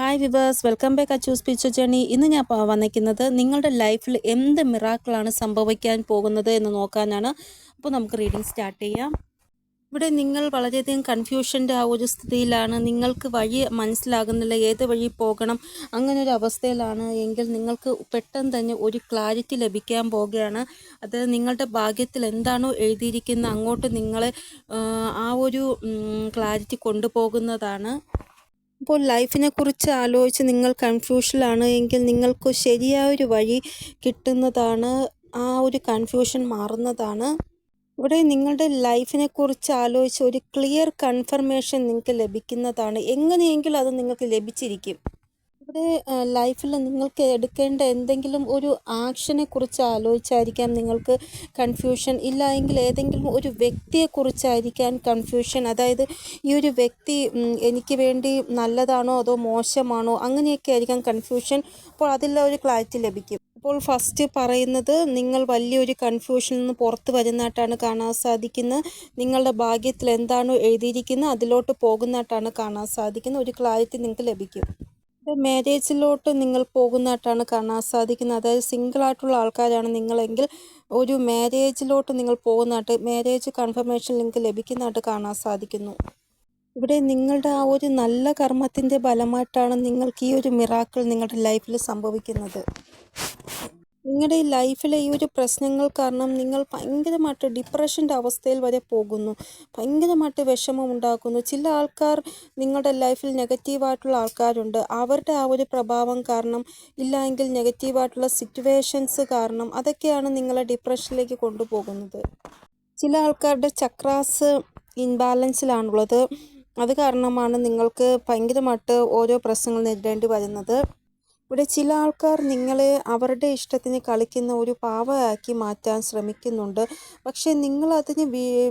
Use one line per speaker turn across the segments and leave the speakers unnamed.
Hi viewers welcome back Achus picture journey ഇന്ന് ഞാൻ വന്നിരിക്കുന്നത് നിങ്ങളുടെ ലൈഫിൽ എന്ത് മിറാക്കിളാണ് സംഭവിക്കാൻ പോകുന്നത് എന്ന് നോക്കാനാണ്. അപ്പോൾ നമുക്ക് റീഡിംഗ് സ്റ്റാർട്ട് ചെയ്യാം. ഇവിടെ നിങ്ങൾ വളരെയധികം കൺഫ്യൂഷന്റെ ആ ഒരു സ്ഥിതിയിലാണ്. നിങ്ങൾക്ക് വഴി മനസ്സിലാകുന്നില്ല. ഏത് വഴി പോകണം? അങ്ങനെ ഒരു അവസ്ഥയിലാണ്. എങ്കിൽ നിങ്ങൾക്ക് പെട്ടെന്ന് തന്നെ ഒരു ക്ലാരിറ്റി ലഭിക്കാൻ പോവുകയാണ് അത് നിങ്ങളുടെ ഭാഗ്യത്തിൽ എന്താണോ എഴുതിയിരിക്കുന്നത് അങ്ങോട്ട് നിങ്ങളെ ആ ഒരു ക്ലാരിറ്റി കൊണ്ടുപോകുന്നതാണ്. അപ്പോൾ ലൈഫിനെ കുറിച്ച് ആലോചിച്ച് നിങ്ങൾ കൺഫ്യൂഷനിലാണ് എങ്കിൽ നിങ്ങൾക്ക് ശരിയായ ഒരു വഴി കിട്ടുന്നതാണ് ആ ഒരു കൺഫ്യൂഷൻ മാറുന്നതാണ്. ഇവിടെ നിങ്ങളുടെ ലൈഫിനെ കുറിച്ച് ആലോചിച്ച് ഒരു ക്ലിയർ കൺഫർമേഷൻ നിങ്ങൾക്ക് ലഭിക്കുന്നതാണ്. എങ്ങനെയെങ്കിലും അത് നിങ്ങൾക്ക് ലഭിച്ചിരിക്കും. ഇവിടെ ലൈഫിൽ നിങ്ങൾക്ക് എടുക്കേണ്ട എന്തെങ്കിലും ഒരു ആക്ഷനെ കുറിച്ച് ആലോചിച്ചായിരിക്കാം നിങ്ങൾക്ക് കൺഫ്യൂഷൻ ഇല്ല എങ്കിൽ ഏതെങ്കിലും ഒരു വ്യക്തിയെ കുറിച്ചായിരിക്കാൻ കൺഫ്യൂഷൻ അതായത് ഈ ഒരു വ്യക്തി എനിക്ക് വേണ്ടി നല്ലതാണോ അതോ മോശമാണോ അങ്ങനെയൊക്കെ ആയിരിക്കാം കൺഫ്യൂഷൻ അപ്പോൾ അതിലുള്ള ഒരു ക്ലാരിറ്റി ലഭിക്കും. അപ്പോൾ ഫസ്റ്റ് പറയുന്നത് നിങ്ങൾ വലിയൊരു കൺഫ്യൂഷനിൽ നിന്ന് പുറത്ത് വരുന്നതായിട്ടാണ് കാണാൻ സാധിക്കുന്നത്. നിങ്ങളുടെ ഭാഗ്യത്തിൽ എന്താണോ എഴുതിയിരിക്കുന്നത് അതിലോട്ട് പോകുന്നതായിട്ടാണ് കാണാൻ സാധിക്കുന്നത്. ഒരു ക്ലാരിറ്റി നിങ്ങൾക്ക് ലഭിക്കും. മാരേജിലോട്ട് നിങ്ങൾ പോകുന്നതായിട്ടാണ് കാണാൻ സാധിക്കുന്നത്. അതായത് സിംഗിൾ ആയിട്ടുള്ള ആൾക്കാരാണ് നിങ്ങളെങ്കിൽ ഒരു മാരേജിലോട്ട് നിങ്ങൾ പോകുന്നതായിട്ട് മാരേജ് കൺഫർമേഷൻ നിങ്ങൾക്ക് ലഭിക്കുന്നതായിട്ട് കാണാൻ സാധിക്കുന്നു. ഇവിടെ നിങ്ങളുടെ ആ ഒരു നല്ല കർമ്മത്തിന്റെ ഫലമായിട്ടാണ് നിങ്ങൾക്ക് ഈ ഒരു മിറാക്കിൾ നിങ്ങളുടെ ലൈഫിൽ സംഭവിക്കുന്നത്. നിങ്ങളുടെ ലൈഫിലെ ഈ ഒരു പ്രശ്നങ്ങൾ കാരണം നിങ്ങൾ ഭയങ്കരമായിട്ട് ഡിപ്രഷന്റെ അവസ്ഥയിൽ വരെ പോകുന്നു. ഭയങ്കരമായിട്ട് വിഷമം ഉണ്ടാക്കുന്നു. ചില ആൾക്കാർ നിങ്ങളുടെ ലൈഫിൽ നെഗറ്റീവായിട്ടുള്ള ആൾക്കാരുണ്ട്. അവരുടെ ആ ഒരു പ്രഭാവം കാരണം ഇല്ലെങ്കിൽ നെഗറ്റീവായിട്ടുള്ള സിറ്റുവേഷൻസ് കാരണം അതൊക്കെയാണ് നിങ്ങളെ ഡിപ്രഷനിലേക്ക് കൊണ്ടുപോകുന്നത്. ചില ആൾക്കാരുടെ ചക്രാസ് ഇൻബാലൻസിലാണുള്ളത്. അത് കാരണമാണ് നിങ്ങൾക്ക് ഭയങ്കരമായിട്ട് ഓരോ പ്രശ്നങ്ങൾ നേരിടേണ്ടി വരുന്നത്. ഇവിടെ ചില ആൾക്കാർ നിങ്ങളെ അവരുടെ ഇഷ്ടത്തിന് കളിക്കുന്ന ഒരു പാവയാക്കി മാറ്റാൻ ശ്രമിക്കുന്നുണ്ട്. പക്ഷേ നിങ്ങൾ അതിന്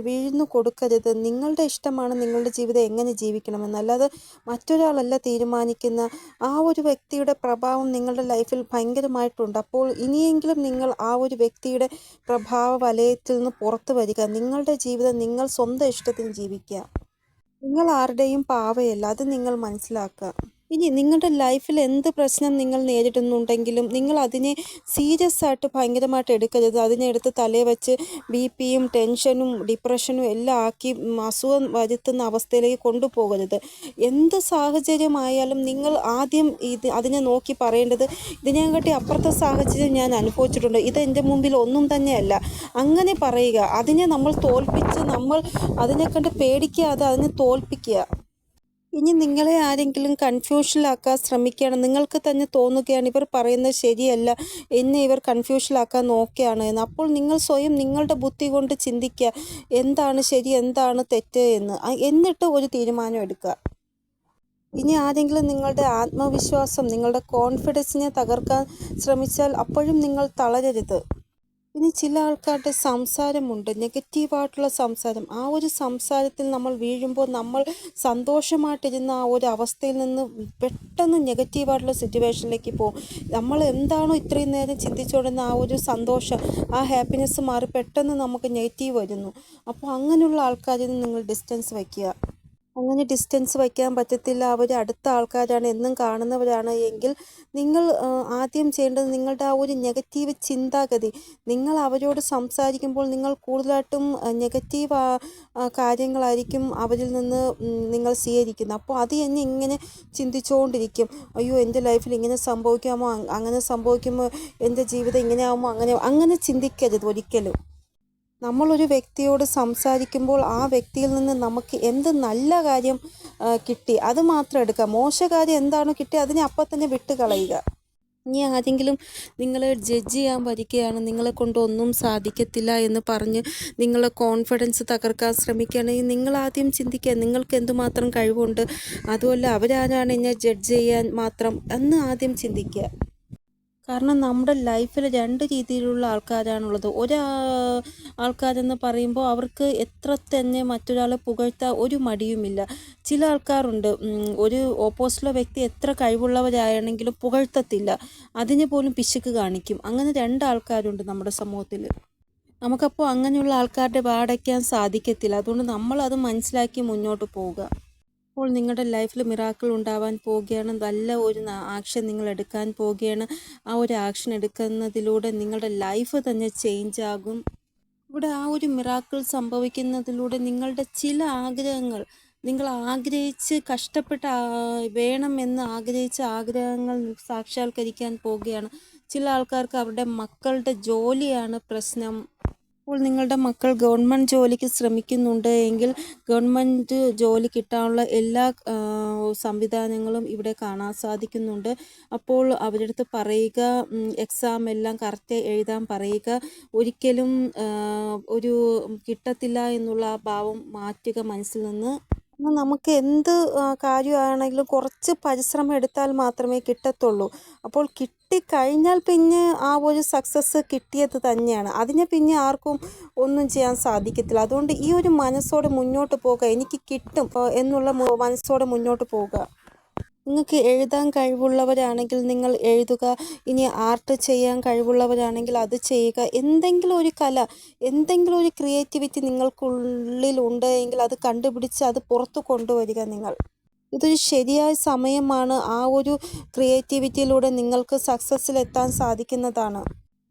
വീഴ്ന്നു കൊടുക്കരുത്. നിങ്ങളുടെ ഇഷ്ടമാണ് നിങ്ങളുടെ ജീവിതം എങ്ങനെ ജീവിക്കണമെന്ന്. അല്ലാതെ മറ്റൊരാളല്ല തീരുമാനിക്കുന്ന ആ ഒരു വ്യക്തിയുടെ പ്രഭാവം നിങ്ങളുടെ ലൈഫിൽ ഭയങ്കരമായിട്ടുണ്ട്. അപ്പോൾ ഇനിയെങ്കിലും നിങ്ങൾ ആ ഒരു വ്യക്തിയുടെ പ്രഭാവ വലയത്തിൽ നിന്ന് പുറത്തു വരിക. നിങ്ങളുടെ ജീവിതം നിങ്ങൾ സ്വന്തം ഇഷ്ടത്തിന് ജീവിക്കുക. നിങ്ങൾ ആരുടെയും പാവയല്ല. അത് നിങ്ങൾ മനസ്സിലാക്കുക. ഇനി നിങ്ങളുടെ ലൈഫിൽ എന്ത് പ്രശ്നം നിങ്ങൾ നേരിടുന്നുണ്ടെങ്കിലും നിങ്ങൾ അതിനെ സീരിയസ് ആയിട്ട് ഭയങ്കരമായിട്ട് എടുക്കരുത്. അതിനെ എടുത്ത് തലേ വെച്ച് ബി പിയും ടെൻഷനും ഡിപ്രഷനും എല്ലാം ആക്കി അസുഖം വരുത്തുന്ന അവസ്ഥയിലേക്ക് കൊണ്ടുപോകരുത്. എന്ത് സാഹചര്യമായാലും നിങ്ങൾ ആദ്യം ഇത് അതിനെ നോക്കി പറയേണ്ടത് ഇതിനെക്കാട്ടി അപ്പുറത്തെ സാഹചര്യം ഞാൻ അനുഭവിച്ചിട്ടുണ്ട്. ഇത് എന്റെ മുമ്പിൽ ഒന്നും തന്നെയല്ല. അങ്ങനെ പറയുക. അതിനെ നമ്മൾ തോൽപ്പിച്ച് നമ്മൾ അതിനെ കണ്ട് പേടിക്കാതെ അതിനെ തോൽപ്പിക്കുക. ഇനി നിങ്ങളെ ആരെങ്കിലും കൺഫ്യൂഷനിലാക്കാൻ ശ്രമിക്കുകയാണ്. നിങ്ങൾക്ക് തന്നെ തോന്നുകയാണ് ഇവർ പറയുന്നത് ശരിയല്ല എന്നെ ഇവർ കൺഫ്യൂഷനിലാക്കാൻ നോക്കുകയാണ് എന്ന്. അപ്പോൾ നിങ്ങൾ സ്വയം നിങ്ങളുടെ ബുദ്ധി കൊണ്ട് ചിന്തിക്കുക എന്താണ് ശരി എന്താണ് തെറ്റ് എന്ന്. എന്നിട്ട് ഒരു തീരുമാനം എടുക്കുക. ഇനി ആരെങ്കിലും നിങ്ങളുടെ ആത്മവിശ്വാസം നിങ്ങളുടെ കോൺഫിഡൻസിനെ തകർക്കാൻ ശ്രമിച്ചാൽ അപ്പോഴും നിങ്ങൾ തളരരുത്. ഇനി ചില ആൾക്കാരുടെ സംസാരമുണ്ട് നെഗറ്റീവായിട്ടുള്ള സംസാരം. ആ ഒരു സംസാരത്തിൽ നമ്മൾ വീഴുമ്പോൾ നമ്മൾ സന്തോഷമായിട്ടിരുന്ന ആ ഒരു അവസ്ഥയിൽ നിന്ന് പെട്ടെന്ന് നെഗറ്റീവായിട്ടുള്ള സിറ്റുവേഷനിലേക്ക് പോകും. നമ്മൾ എന്താണോ ഇത്രയും നേരം ചിന്തിച്ചുകൊണ്ടിരുന്ന ആ ഒരു സന്തോഷം ആ ഹാപ്പിനെസ് മാറി പെട്ടെന്ന് നമുക്ക് നെഗറ്റീവ് വരുന്നു. അപ്പോൾ അങ്ങനെയുള്ള ആൾക്കാരിൽ നിന്ന് നിങ്ങൾ ഡിസ്റ്റൻസ് വയ്ക്കുക. അങ്ങനെ ഡിസ്റ്റൻസ് വയ്ക്കാൻ പറ്റത്തില്ല. അവർ അടുത്ത ആൾക്കാരാണ്. എന്നും കാണുന്നവരാണ്. എങ്കിൽ നിങ്ങൾ ആദ്യം ചെയ്യേണ്ടത് നിങ്ങളുടെ ആ ഒരു നെഗറ്റീവ് ചിന്താഗതി. നിങ്ങൾ അവരോട് സംസാരിക്കുമ്പോൾ നിങ്ങൾ കൂടുതലായിട്ടും നെഗറ്റീവ് കാര്യങ്ങളായിരിക്കും അവരിൽ നിന്ന് നിങ്ങൾ സ്വീകരിക്കുന്നത്. അപ്പോൾ അത് തന്നെ ഇങ്ങനെ ചിന്തിച്ചുകൊണ്ടിരിക്കും അയ്യോ എന്റെ ലൈഫിൽ ഇങ്ങനെ സംഭവിക്കാമോ? അങ്ങനെ സംഭവിക്കുമ്പോൾ എന്റെ ജീവിതം ഇങ്ങനെ ആകുമോ അങ്ങനെ അങ്ങനെ ചിന്തിക്കരുത് ഒരിക്കലും. നമ്മളൊരു വ്യക്തിയോട് സംസാരിക്കുമ്പോൾ ആ വ്യക്തിയിൽ നിന്ന് നമുക്ക് എന്ത് നല്ല കാര്യം കിട്ടി? അത് മാത്രം എടുക്കുക. മോശ മോശകാര്യം എന്താണോ കിട്ടി അതിനെ അപ്പം തന്നെ വിട്ട് കളയുക. ഇനി ആരെങ്കിലും നിങ്ങളെ ജഡ്ജ് ചെയ്യാൻ വരികയാണ് നിങ്ങളെ കൊണ്ട് ഒന്നും സാധിക്കത്തില്ല എന്ന് പറഞ്ഞ് നിങ്ങളെ കോൺഫിഡൻസ് തകർക്കാൻ ശ്രമിക്കുകയാണെങ്കിൽ നിങ്ങൾ ആദ്യം ചിന്തിക്കുക നിങ്ങൾക്ക് എന്തുമാത്രം കഴിവുണ്ട്? അതുമല്ല അവരാരാണ് എന്നെ ജഡ്ജ് ചെയ്യാൻ മാത്രം എന്ന് ആദ്യം ചിന്തിക്കുക. കാരണം നമ്മുടെ ലൈഫിൽ രണ്ട് രീതിയിലുള്ള ആൾക്കാരാണുള്ളത്. ഒരാ ആൾക്കാരെന്ന് പറയുമ്പോൾ അവർക്ക് എത്ര തന്നെ മറ്റൊരാളെ പുകഴ്ത്താൻ ഒരു മടിയുമില്ല. ചില ആൾക്കാരുണ്ട് ഒരു ഓപ്പോസിറ്റുള്ള വ്യക്തി എത്ര കഴിവുള്ളവരാണെങ്കിലും പുകഴ്ത്തത്തില്ല. അതിനെ പോലും പിശുക്ക് കാണിക്കും. അങ്ങനെ രണ്ട് ആൾക്കാരുണ്ട് നമ്മുടെ സമൂഹത്തിൽ നമുക്കപ്പോൾ അങ്ങനെയുള്ള ആൾക്കാരുടെ വാടയ്ക്കാൻ സാധിക്കത്തില്ല. അതുകൊണ്ട് നമ്മളത് മനസ്സിലാക്കി മുന്നോട്ട് പോവുക. അപ്പോൾ നിങ്ങളുടെ ലൈഫിൽ മിറാക്കിൾ ഉണ്ടാവാൻ പോവുകയാണ്. നല്ല ഒരു ആക്ഷൻ നിങ്ങൾ എടുക്കാൻ പോവുകയാണ്. ആ ഒരു ആക്ഷൻ എടുക്കുന്നതിലൂടെ നിങ്ങളുടെ ലൈഫ് തന്നെ ചേഞ്ച് ആകും. ഇവിടെ ആ ഒരു മിറാക്കിൾ സംഭവിക്കുന്നതിലൂടെ നിങ്ങളുടെ ചില ആഗ്രഹങ്ങൾ നിങ്ങൾ ആഗ്രഹിച്ച് കഷ്ടപ്പെട്ട വേണമെന്ന് ആഗ്രഹിച്ച ആഗ്രഹങ്ങൾ സാക്ഷാത്കരിക്കാൻ പോവുകയാണ്. ചില ആൾക്കാർക്ക് അവരുടെ മക്കളുടെ ജോലിയാണ് പ്രശ്നം. അപ്പോൾ നിങ്ങളുടെ മക്കൾ ഗവൺമെന്റ് ജോലിക്ക് ശ്രമിക്കുന്നുണ്ട് എങ്കിൽ ഗവൺമെന്റ് ജോലി കിട്ടാനുള്ള എല്ലാ സംവിധാനങ്ങളും ഇവിടെ കാണാൻ സാധിക്കുന്നുണ്ട്. അപ്പോൾ അവരുടെ അടുത്ത് പറയുക എക്സാം എല്ലാം കറക്റ്റ് എഴുതാൻ പറയുക. ഒരിക്കലും ഒരു കിട്ടത്തില്ല എന്നുള്ള ആ ഭാവം മാറ്റുക മനസ്സിൽ നിന്ന് നമുക്ക് എന്ത് കാര്യമാണെങ്കിലും കുറച്ച് പരിശ്രമം എടുത്താൽ മാത്രമേ കിട്ടത്തുള്ളൂ. അപ്പോൾ കിട്ടിക്കഴിഞ്ഞാൽ പിന്നെ ആ ഒരു സക്സസ് കിട്ടിയത് തന്നെയാണ്. അതിനെ പിന്നെ ആർക്കും ഒന്നും ചെയ്യാൻ സാധിക്കത്തില്ല. അതുകൊണ്ട് ഈ ഒരു മനസ്സോടെ മുന്നോട്ട് പോകുക എനിക്ക് കിട്ടും എന്നുള്ള മനസ്സോടെ മുന്നോട്ട് പോവുക നിങ്ങൾക്ക് എഴുതാൻ കഴിവുള്ളവരാണെങ്കിൽ നിങ്ങൾ എഴുതുക. ഇനി ആർട്ട് ചെയ്യാൻ കഴിവുള്ളവരാണെങ്കിൽ അത് ചെയ്യുക. എന്തെങ്കിലും ഒരു കല എന്തെങ്കിലും ഒരു ക്രിയേറ്റിവിറ്റി നിങ്ങൾക്കുള്ളിൽ ഉണ്ട് എങ്കിൽ അത് കണ്ടുപിടിച്ച് അത് പുറത്ത് കൊണ്ടുവരിക നിങ്ങൾ. ഇതൊരു ശരിയായ സമയമാണ് ആ ഒരു ക്രിയേറ്റിവിറ്റിയിലൂടെ നിങ്ങൾക്ക് സക്സസ്സിലെത്താൻ സാധിക്കുന്നതാണ്.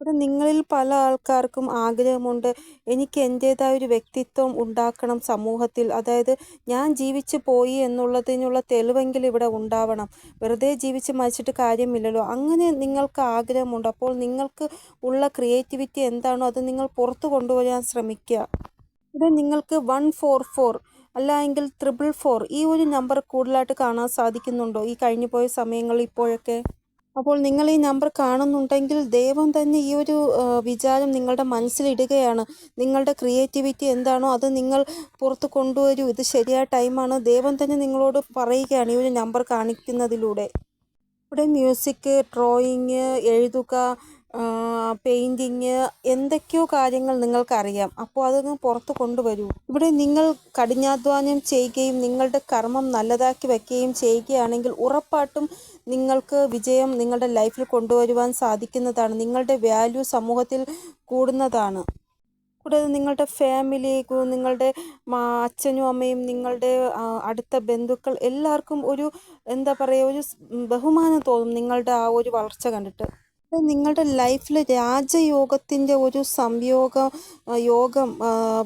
ഇവിടെ നിങ്ങളിൽ പല ആൾക്കാർക്കും ആഗ്രഹമുണ്ട്. എനിക്ക് എന്റേതായ ഒരു വ്യക്തിത്വം ഉണ്ടാക്കണം സമൂഹത്തിൽ. അതായത് ഞാൻ ജീവിച്ചു പോയി എന്നുള്ളതിനുള്ള തെളിവെങ്കിലും ഇവിടെ ഉണ്ടാവണം. വെറുതെ ജീവിച്ച് മരിച്ചിട്ട് കാര്യമില്ലല്ലോ. അങ്ങനെ നിങ്ങൾക്ക് ആഗ്രഹമുണ്ട്. അപ്പോൾ നിങ്ങൾക്ക് ഉള്ള ക്രിയേറ്റിവിറ്റി എന്താണോ അത് നിങ്ങൾ പുറത്തു കൊണ്ടുവരാൻ ശ്രമിക്കുക. ഇവിടെ നിങ്ങൾക്ക് വൺ ഫോർ ഫോർ അല്ല എങ്കിൽ ത്രിപിൾ ഫോർ ഈ ഒരു നമ്പർ കൂടുതലായിട്ട് കാണാൻ സാധിക്കുന്നുണ്ടോ? ഈ കഴിഞ്ഞു പോയ സമയങ്ങളിൽ ഇപ്പോഴൊക്കെ? അപ്പോൾ നിങ്ങൾ ഈ നമ്പർ കാണുന്നുണ്ടെങ്കിൽ ദൈവം തന്നെ ഈ ഒരു വിചാരം നിങ്ങളുടെ മനസ്സിലിടുകയാണ്. നിങ്ങളുടെ ക്രിയേറ്റിവിറ്റി എന്താണോ അത് നിങ്ങൾ പുറത്ത് കൊണ്ടുവരൂ. ഇത് ശരിയായ ടൈമാണ്. ദൈവം തന്നെ നിങ്ങളോട് പറയുകയാണ് ഈ ഒരു നമ്പർ കാണിക്കുന്നതിലൂടെ. ഇവിടെ മ്യൂസിക് ഡ്രോയിങ് എഴുതുക പെയിന്റിങ് എന്തൊക്കെയോ കാര്യങ്ങൾ നിങ്ങൾക്കറിയാം. അപ്പോൾ അതങ്ങ് പുറത്ത് കൊണ്ടുവരൂ. ഇവിടെ നിങ്ങൾ കഠിനാധ്വാനം ചെയ്യുകയും നിങ്ങളുടെ കർമ്മം നല്ലതാക്കി വയ്ക്കുകയും ചെയ്യുകയാണെങ്കിൽ ഉറപ്പായിട്ടും നിങ്ങൾക്ക് വിജയം നിങ്ങളുടെ ലൈഫിൽ കൊണ്ടുവരുവാൻ സാധിക്കുന്നതാണ്. നിങ്ങളുടെ വാല്യൂ സമൂഹത്തിൽ കൂടുന്നതാണ്. കൂടാതെ നിങ്ങളുടെ ഫാമിലി നിങ്ങളുടെ അച്ഛനും അമ്മയും നിങ്ങളുടെ അടുത്ത ബന്ധുക്കൾ എല്ലാവർക്കും ഒരു എന്താ പറയുക ഒരു ബഹുമാനം തോന്നും നിങ്ങളുടെ ആ ഒരു വളർച്ച കണ്ടിട്ട്. നിങ്ങളുടെ ലൈഫിൽ രാജയോഗത്തിന്റെ ഒരു സംയോഗം യോഗം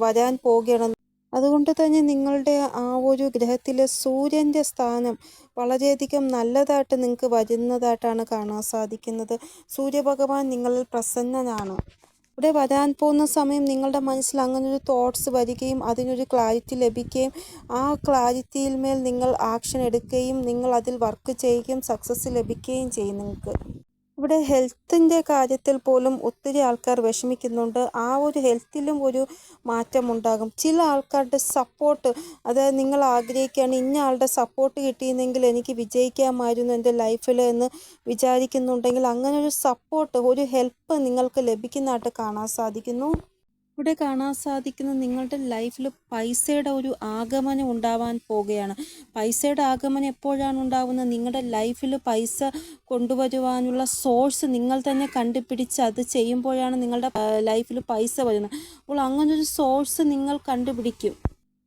വരാൻ പോവുകയാണ്. അതുകൊണ്ട് തന്നെ നിങ്ങളുടെ ആ ഒരു ഗ്രഹത്തിലെ സൂര്യന്റെ സ്ഥാനം വളരെയധികം നല്ലതായിട്ട് നിങ്ങൾക്ക് വരുന്നതായിട്ടാണ് കാണാൻ സാധിക്കുന്നത്. സൂര്യഭഗവാൻ നിങ്ങളിൽ പ്രസന്നനാണ്. ഇവിടെ വരാൻ പോകുന്ന സമയം നിങ്ങളുടെ മനസ്സിൽ അങ്ങനെ ഒരു തോട്ട്സ് വരികയും അതിനൊരു ക്ലാരിറ്റി ലഭിക്കുകയും ആ ക്ലാരിറ്റിയിൽ മേൽ നിങ്ങൾ ആക്ഷൻ എടുക്കുകയും നിങ്ങൾ അതിൽ വർക്ക് ചെയ്യുകയും സക്സസ് ലഭിക്കുകയും ചെയ്യും നിങ്ങൾക്ക്. ഇവിടെ ഹെൽത്തിന്റെ കാര്യത്തിൽ പോലും ഒത്തിരി ആൾക്കാർ വിഷമിക്കുന്നുണ്ട്. ആ ഒരു ഹെൽത്തിലും ഒരു മാറ്റമുണ്ടാകും. ചില ആൾക്കാരുടെ സപ്പോർട്ട് അതായത് നിങ്ങൾ ആഗ്രഹിക്കുകയാണ് ഇന്ന ആളുടെ സപ്പോർട്ട് കിട്ടിയിരുന്നെങ്കിൽ എനിക്ക് വിജയിക്കാമായിരുന്നു എന്റെ ലൈഫിൽ എന്ന് വിചാരിക്കുന്നുണ്ടെങ്കിൽ അങ്ങനെ ഒരു സപ്പോർട്ട് ഒരു ഹെൽപ്പ് നിങ്ങൾക്ക് ലഭിക്കുന്നതായിട്ട് കാണാൻ സാധിക്കുന്നു. ഇവിടെ കാണാൻ സാധിക്കുന്ന നിങ്ങളുടെ ലൈഫിൽ പൈസയുടെ ഒരു ആഗമനം ഉണ്ടാവാൻ പോവുകയാണ്. പൈസയുടെ ആഗമനം എപ്പോഴാണ് ഉണ്ടാവുന്നത്? നിങ്ങളുടെ ലൈഫിൽ പൈസ കൊണ്ടുവരുവാനുള്ള സോഴ്സ് നിങ്ങൾ തന്നെ കണ്ടുപിടിച്ച് അത് ചെയ്യുമ്പോഴാണ് നിങ്ങളുടെ ലൈഫിൽ പൈസ വരുന്നത്. അപ്പോൾ അങ്ങനൊരു സോഴ്സ് നിങ്ങൾ കണ്ടുപിടിക്കും.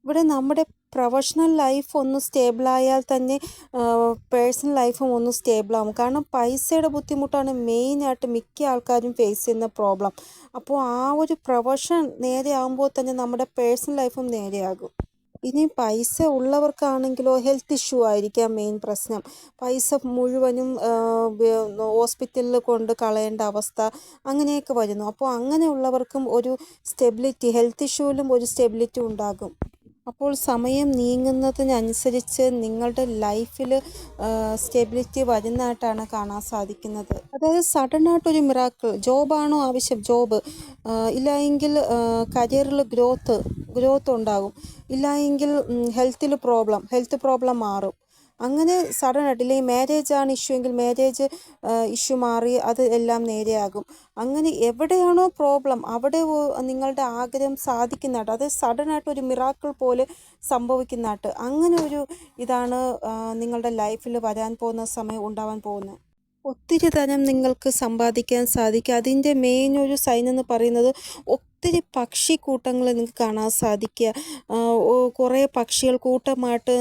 ഇവിടെ നമ്മുടെ പ്രൊഫഷണൽ ലൈഫ് ഒന്ന് സ്റ്റേബിളായാൽ തന്നെ പേഴ്സണൽ ലൈഫും ഒന്ന് സ്റ്റേബിളാവും കാരണം പൈസയുടെ ബുദ്ധിമുട്ടാണ് മെയിനായിട്ട് മിക്ക ആൾക്കാരും ഫേസ് ചെയ്യുന്ന പ്രോബ്ലം. അപ്പോൾ ആ ഒരു പ്രൊഫഷൻ നേരെയാകുമ്പോൾ തന്നെ നമ്മുടെ പേഴ്സണൽ ലൈഫും നേരെയാകും. ഇനി പൈസ ഉള്ളവർക്കാണെങ്കിലോ ഹെൽത്ത് ഇഷ്യൂ ആയിരിക്കാം മെയിൻ പ്രശ്നം. പൈസ മുഴുവനും ഹോസ്പിറ്റലിൽ കൊണ്ട് കളയേണ്ട അവസ്ഥ അങ്ങനെയൊക്കെ വരുന്നു. അപ്പോൾ അങ്ങനെയുള്ളവർക്കും ഒരു സ്റ്റെബിലിറ്റി ഹെൽത്ത് ഇഷ്യൂവിലും ഒരു സ്റ്റെബിലിറ്റി ഉണ്ടാകും. അപ്പോൾ സമയം നീങ്ങുന്നതിനനുസരിച്ച് നിങ്ങളുടെ ലൈഫിൽ സ്റ്റെബിലിറ്റി വരുന്നതായിട്ടാണ് കാണാൻ സാധിക്കുന്നത്. അതായത് സഡനായിട്ടൊരു മിറാക്കിൾ ജോബാണോ ആവശ്യം? ജോബ്. ഇല്ലെങ്കിൽ കരിയറിൽ ഗ്രോത്ത് ഗ്രോത്ത് ഉണ്ടാകും. ഇല്ലായെങ്കിൽ ഹെൽത്തിൽ പ്രോബ്ലം ഹെൽത്ത് പ്രോബ്ലം മാറും. അങ്ങനെ സഡൻ ആയിട്ട് ഇല്ലെങ്കിൽ മാരേജ് ആണ് ഇഷ്യൂ എങ്കിൽ മാരേജ് ഇഷ്യൂ മാറി അത് എല്ലാം നേരെയാകും. അങ്ങനെ എവിടെയാണോ പ്രോബ്ലം അവിടെ നിങ്ങളുടെ ആഗ്രഹം സാധിക്കുന്നതായിട്ട് അത് സഡൻ ആയിട്ട് ഒരു മിറാക്കിൾ പോലെ സംഭവിക്കുന്നതായിട്ട് അങ്ങനെ ഒരു ഇതാണ് നിങ്ങളുടെ ലൈഫിൽ വരാൻ പോകുന്ന സമയം ഉണ്ടാവാൻ പോകുന്നത് ഒത്തിരി ധനം നിങ്ങൾക്ക് സമ്പാദിക്കാൻ സാധിക്കും. അതിന്റെ മെയിൻ ഒരു സൈൻ എന്ന് പറയുന്നത് ഒത്തിരി പക്ഷിക്കൂട്ടങ്ങൾ നിങ്ങൾക്ക് കാണാൻ സാധിക്കുക കുറേ പക്ഷികൾ കൂട്ടമായിട്ട്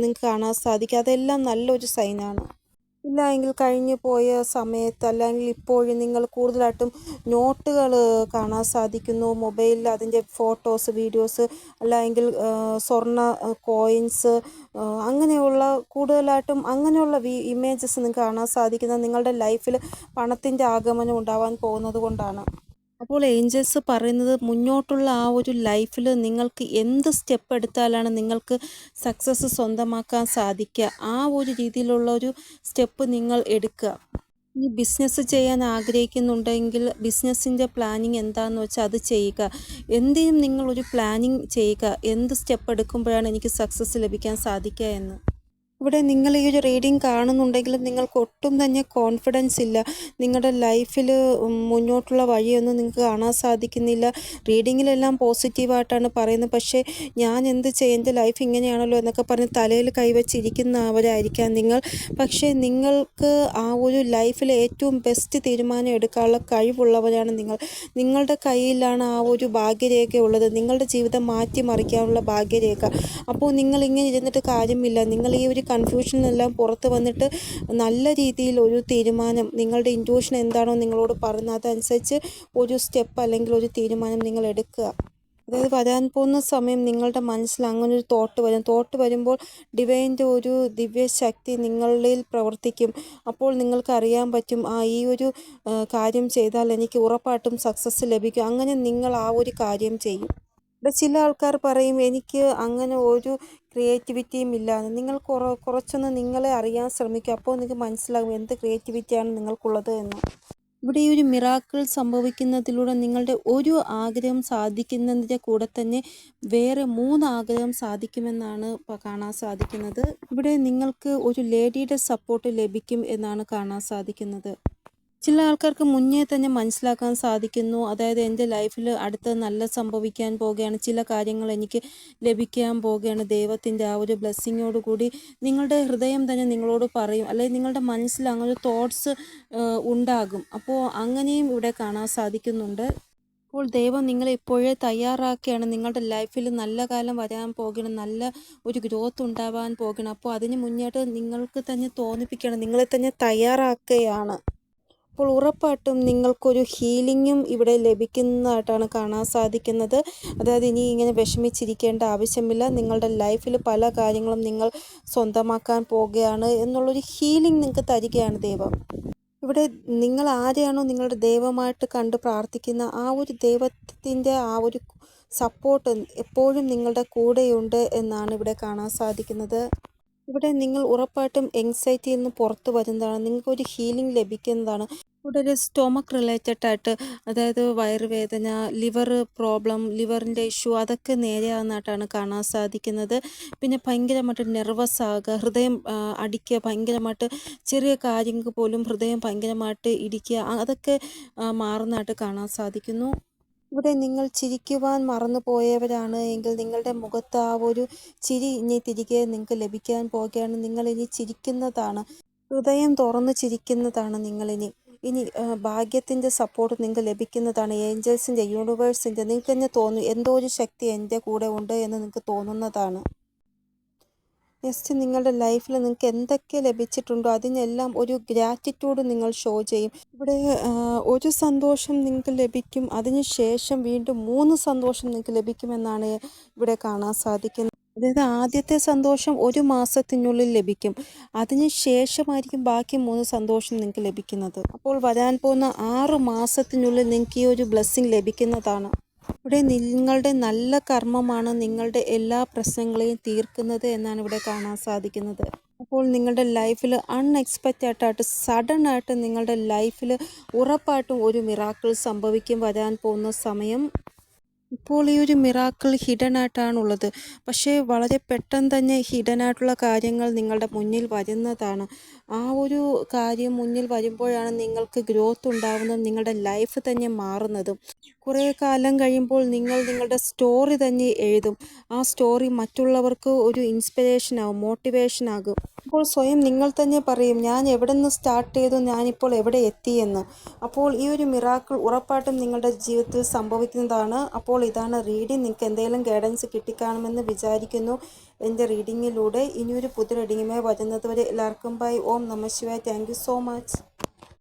നിങ്ങൾക്ക് കാണാൻ സാധിക്കുക അതെല്ലാം നല്ലൊരു സൈനാണ്. ഇല്ല എങ്കിൽ കഴിഞ്ഞു പോയ സമയത്ത് അല്ലെങ്കിൽ ഇപ്പോഴും നിങ്ങൾ കൂടുതലായിട്ടും നോട്ടുകൾ കാണാൻ സാധിക്കുന്നു. മൊബൈലിൽ അതിന്റെ ഫോട്ടോസ് വീഡിയോസ് അല്ലെങ്കിൽ സ്വർണ കോയിൻസ് അങ്ങനെയുള്ള കൂടുതലായിട്ടും അങ്ങനെയുള്ള ഇമേജസ് നിങ്ങൾക്ക് കാണാൻ സാധിക്കുന്നത് നിങ്ങളുടെ ലൈഫിൽ പണത്തിന്റെ ആഗമനം ഉണ്ടാവാൻ പോകുന്നത് കൊണ്ടാണ്. അപ്പോൾ ഏഞ്ചൽസ് പറയുന്നത് മുന്നോട്ടുള്ള ആ ഒരു ലൈഫിൽ നിങ്ങൾക്ക് എന്ത് സ്റ്റെപ്പ് എടുത്താലാണ് നിങ്ങൾക്ക് സക്സസ് സ്വന്തമാക്കാൻ സാധിക്കുക? ആ ഒരു രീതിയിലുള്ള ഒരു സ്റ്റെപ്പ് നിങ്ങൾ എടുക്കുക. ഈ ബിസിനസ് ചെയ്യാൻ ആഗ്രഹിക്കുന്നുണ്ടെങ്കിൽ ബിസിനസ്സിന്റെ പ്ലാനിങ് എന്താണെന്ന് വെച്ചാൽ അത് ചെയ്യുക. എന്തിനും നിങ്ങളൊരു പ്ലാനിങ് ചെയ്യുക. എന്ത് സ്റ്റെപ്പ് എടുക്കുമ്പോഴാണ് എനിക്ക് സക്സസ് ലഭിക്കാൻ സാധിക്കുക എന്ന്. ഇവിടെ നിങ്ങൾ ഈ ഒരു റീഡിങ് കാണുന്നുണ്ടെങ്കിൽ നിങ്ങൾക്ക് ഒട്ടും തന്നെ കോൺഫിഡൻസ് ഇല്ല. നിങ്ങളുടെ ലൈഫിൽ മുന്നോട്ടുള്ള വഴിയൊന്നും നിങ്ങൾക്ക് കാണാൻ സാധിക്കുന്നില്ല. റീഡിങ്ങിലെല്ലാം പോസിറ്റീവായിട്ടാണ് പറയുന്നത്. പക്ഷേ ഞാൻ എന്ത് ചെയ്യും? എന്റെ ലൈഫ് ഇങ്ങനെയാണല്ലോ എന്നൊക്കെ പറഞ്ഞ് തലയിൽ കൈവച്ചിരിക്കുന്നവരായിരിക്കാം നിങ്ങൾ. പക്ഷേ നിങ്ങൾക്ക് ആ ഒരു ലൈഫിൽ ഏറ്റവും ബെസ്റ്റ് തീരുമാനം എടുക്കാനുള്ള കഴിവുള്ളവരാണ് നിങ്ങൾ. നിങ്ങളുടെ കയ്യിലാണ് ആ ഒരു ഭാഗ്യരേഖ ഉള്ളത്. നിങ്ങളുടെ ജീവിതം മാറ്റിമറിക്കാനുള്ള ഭാഗ്യരേഖ. അപ്പോൾ നിങ്ങൾ ഇങ്ങനെ ഇരുന്നിട്ട് കാര്യമില്ല. നിങ്ങൾ ഈ ഒരു കൺഫ്യൂഷനെല്ലാം പുറത്ത് വന്നിട്ട് നല്ല രീതിയിൽ ഒരു തീരുമാനം നിങ്ങളുടെ ഇന്റ്യൂഷൻ എന്താണോ നിങ്ങളോട് പറയുന്നത് അതനുസരിച്ച് ഒരു സ്റ്റെപ്പ് അല്ലെങ്കിൽ ഒരു തീരുമാനം നിങ്ങൾ എടുക്കുക. അതായത് വരാൻ പോകുന്ന സമയം നിങ്ങളുടെ മനസ്സിൽ അങ്ങനെ ഒരു തോട്ട് വരും. തോട്ട് വരുമ്പോൾ ഡിവൈന്റെ ഒരു ദിവ്യശക്തി നിങ്ങളിൽ പ്രവർത്തിക്കും. അപ്പോൾ നിങ്ങൾക്ക് അറിയാൻ പറ്റും ആ ഈ ഒരു കാര്യം ചെയ്താൽ എനിക്ക് ഉറപ്പായിട്ടും സക്സസ് ലഭിക്കും. അങ്ങനെ നിങ്ങൾ ആ ഒരു കാര്യം ചെയ്യും. ഇവിടെ ചില ആൾക്കാർ പറയും എനിക്ക് അങ്ങനെ ഒരു ക്രിയേറ്റിവിറ്റിയും ഇല്ല. എന്ന്. നിങ്ങൾ കുറ കുറച്ചൊന്ന് നിങ്ങളെ അറിയാൻ ശ്രമിക്കുക. അപ്പോൾ നിങ്ങൾക്ക് മനസ്സിലാകും എന്ത് ക്രിയേറ്റിവിറ്റിയാണ് നിങ്ങൾക്കുള്ളത് എന്ന്. ഇവിടെ ഈ ഒരു മിറാക്കിൾ സംഭവിക്കുന്നതിലൂടെ നിങ്ങളുടെ ഒരു ആഗ്രഹം സാധിക്കുന്നതിന്റെ കൂടെ തന്നെ വേറെ മൂന്ന് ആഗ്രഹം സാധിക്കുമെന്നാണ് കാണാൻ സാധിക്കുന്നത്. ഇവിടെ നിങ്ങൾക്ക് ഒരു ലേഡിയുടെ സപ്പോർട്ട് ലഭിക്കും എന്നാണ് കാണാൻ സാധിക്കുന്നത്. ചില ആൾക്കാർക്ക് മുന്നേ തന്നെ മനസ്സിലാക്കാൻ സാധിക്കുന്നു. അതായത് എന്റെ ലൈഫിൽ അടുത്ത് നല്ല സംഭവിക്കാൻ പോവുകയാണ്. ചില കാര്യങ്ങൾ എനിക്ക് ലഭിക്കാൻ പോവുകയാണ്. ദൈവത്തിന്റെ ആ ഒരു ബ്ലെസ്സിങ്ങോട് കൂടി നിങ്ങളുടെ ഹൃദയം തന്നെ നിങ്ങളോട് പറയും. അല്ലെങ്കിൽ നിങ്ങളുടെ മനസ്സിൽ അങ്ങനെ തോട്ട്സ് ഉണ്ടാകും. അപ്പോൾ അങ്ങനെയും ഇവിടെ കാണാൻ സാധിക്കുന്നുണ്ട്. അപ്പോൾ ദൈവം നിങ്ങളെ ഇപ്പോഴേ തയ്യാറാക്കുകയാണ്. നിങ്ങളുടെ ലൈഫിൽ നല്ല കാലം വരാൻ പോകണം നല്ല ഒരു ഗ്രോത്ത് ഉണ്ടാവാൻ പോകണം അപ്പോൾ അതിന് മുന്നേട്ട് നിങ്ങൾക്ക് തന്നെ തോന്നിപ്പിക്കണം നിങ്ങളെ തന്നെ തയ്യാറാക്കുകയാണ്. അപ്പോൾ ഉറപ്പായിട്ടും നിങ്ങൾക്കൊരു ഹീലിങ്ങും ഇവിടെ ലഭിക്കുന്നതായിട്ടാണ് കാണാൻ സാധിക്കുന്നത്. അതായത് ഇനി ഇങ്ങനെ വിഷമിച്ചിരിക്കേണ്ട ആവശ്യമില്ല. നിങ്ങളുടെ ലൈഫിൽ പല കാര്യങ്ങളും നിങ്ങൾ സ്വന്തമാക്കാൻ പോവുകയാണ് എന്നുള്ളൊരു ഹീലിംഗ് നിങ്ങൾക്ക് തരികയാണ് ദൈവം. ഇവിടെ നിങ്ങൾ ആരെയാണോ നിങ്ങളുടെ ദൈവമായിട്ട് കണ്ട് പ്രാർത്ഥിക്കുന്ന ആ ഒരു ദൈവത്തിന്റെ ആ ഒരു സപ്പോർട്ട് എപ്പോഴും നിങ്ങളുടെ കൂടെയുണ്ട് എന്നാണ് ഇവിടെ കാണാൻ സാധിക്കുന്നത്. ഇവിടെ നിങ്ങൾ ഉറപ്പായിട്ടും എങ്സൈറ്റിയിൽ നിന്ന് പുറത്തു വരുന്നതാണ്. നിങ്ങൾക്ക് ഒരു ഹീലിംഗ് ലഭിക്കുന്നതാണ്. ഒരു സ്റ്റൊമക്ക് റിലേറ്റഡ് ആയിട്ട് അതായത് വയറുവേദന ലിവർ പ്രോബ്ലം ലിവറിന്റെ ഇഷ്യൂ അതൊക്കെ നേരെയാകുന്നതായിട്ടാണ് കാണാൻ സാധിക്കുന്നത്. പിന്നെ ഭയങ്കരമായിട്ട് നെർവസ് ആകുക ഹൃദയം അടിക്കുക ഭയങ്കരമായിട്ട് ചെറിയ കാര്യങ്ങൾക്ക് പോലും ഹൃദയം ഭയങ്കരമായിട്ട് ഇടിക്കുക അതൊക്കെ മാറുന്നതായിട്ട് കാണാൻ സാധിക്കുന്നു. ഇവിടെ നിങ്ങൾ ചിരിക്കുവാൻ മറന്നുപോയവരാണ്. എങ്കിൽ നിങ്ങളുടെ മുഖത്ത് ആ ഒരു ചിരി ഇനി തിരികെ നിങ്ങൾക്ക് ലഭിക്കാൻ പോകുകയാണ്. ഇനി ചിരിക്കുന്നതാണ്. ഹൃദയം തുറന്ന് ചിരിക്കുന്നതാണ് നിങ്ങളിനി ഇനി. ഭാഗ്യത്തിന്റെ സപ്പോർട്ട് നിങ്ങൾക്ക് ലഭിക്കുന്നതാണ്. ഏഞ്ചൽസിന്റെ യൂണിവേഴ്സിന്റെ നിങ്ങൾക്ക് തന്നെ തോന്നും എന്തോ ഒരു ശക്തി എന്റെ കൂടെ ഉണ്ട് എന്ന് നിങ്ങൾക്ക് തോന്നുന്നതാണ്. നെക്സ്റ്റ് നിങ്ങളുടെ ലൈഫിൽ നിങ്ങൾക്ക് എന്തൊക്കെ ലഭിച്ചിട്ടുണ്ടോ അതിനെല്ലാം ഒരു ഗ്രാറ്റിറ്റ്യൂഡ് നിങ്ങൾ ഷോ ചെയ്യും. ഇവിടെ ഒരു സന്തോഷം നിങ്ങൾക്ക് ലഭിക്കും. അതിനുശേഷം വീണ്ടും മൂന്ന് സന്തോഷം നിങ്ങൾക്ക് ലഭിക്കുമെന്നാണ് ഇവിടെ കാണാൻ സാധിക്കുന്നത്. അതായത് ആദ്യത്തെ സന്തോഷം ഒരു മാസത്തിനുള്ളിൽ ലഭിക്കും. അതിന് ശേഷമായിരിക്കും ബാക്കി മൂന്ന് സന്തോഷം നിങ്ങൾക്ക് ലഭിക്കുന്നത്. അപ്പോൾ വരാൻ പോകുന്ന ആറ് മാസത്തിനുള്ളിൽ നിങ്ങൾക്ക് ഈ ഒരു ബ്ലെസ്സിങ് ലഭിക്കുന്നതാണ്. ഇവിടെ നിങ്ങളുടെ നല്ല കർമ്മമാണ് നിങ്ങളുടെ എല്ലാ പ്രശ്നങ്ങളെയും തീർക്കുന്നത് എന്നാണ് ഇവിടെ കാണാൻ സാധിക്കുന്നത്. അപ്പോൾ നിങ്ങളുടെ ലൈഫിൽ അൺഎക്സ്പെക്റ്റഡ് ആയിട്ട് സഡൻ ആയിട്ട് നിങ്ങളുടെ ലൈഫിൽ ഉറപ്പായിട്ടും ഒരു മിറാക്കിൾ സംഭവിക്കും വരാൻ പോകുന്ന സമയം. ഇപ്പോൾ ഈ ഒരു മിറാക്കിൾ ഹിഡൻ ആയിട്ടാണുള്ളത്. പക്ഷേ വളരെ പെട്ടെന്ന് തന്നെ ഹിഡൻ ആയിട്ടുള്ള കാര്യങ്ങൾ നിങ്ങളുടെ മുന്നിൽ വരുന്നതാണ്. ആ ഒരു കാര്യം മുന്നിൽ വരുമ്പോഴാണ് നിങ്ങൾക്ക് ഗ്രോത്ത് ഉണ്ടാവുന്നതും നിങ്ങളുടെ ലൈഫ് തന്നെ മാറുന്നതും. കുറേ കാലം കഴിയുമ്പോൾ നിങ്ങൾ നിങ്ങളുടെ സ്റ്റോറി തന്നെ എഴുതും. ആ സ്റ്റോറി മറ്റുള്ളവർക്ക് ഒരു ഇൻസ്പിറേഷനാകും മോട്ടിവേഷനാകും അപ്പോൾ സ്വയം നിങ്ങൾ തന്നെ പറയും ഞാൻ എവിടെ നിന്ന് സ്റ്റാർട്ട് ചെയ്തു? ഞാനിപ്പോൾ എവിടെ എത്തിയെന്ന് അപ്പോൾ ഈ ഒരു മിറാക്കിൾ ഉറപ്പായിട്ടും നിങ്ങളുടെ ജീവിതത്തിൽ സംഭവിക്കുന്നതാണ്. അപ്പോൾ ഇതാണ് റീഡിങ് നിങ്ങൾക്ക് എന്തെങ്കിലും ഗൈഡൻസ് കിട്ടിക്കാണുമെന്ന് വിചാരിക്കുന്നു. എന്റെ റീഡിങ്ങിലൂടെ ഇനിയൊരു പുതിയ റീഡിങ്ങുമായി വരുന്നത് വരെ എല്ലാവർക്കും ബൈ ഓം നമ ശിവായ. Thank so much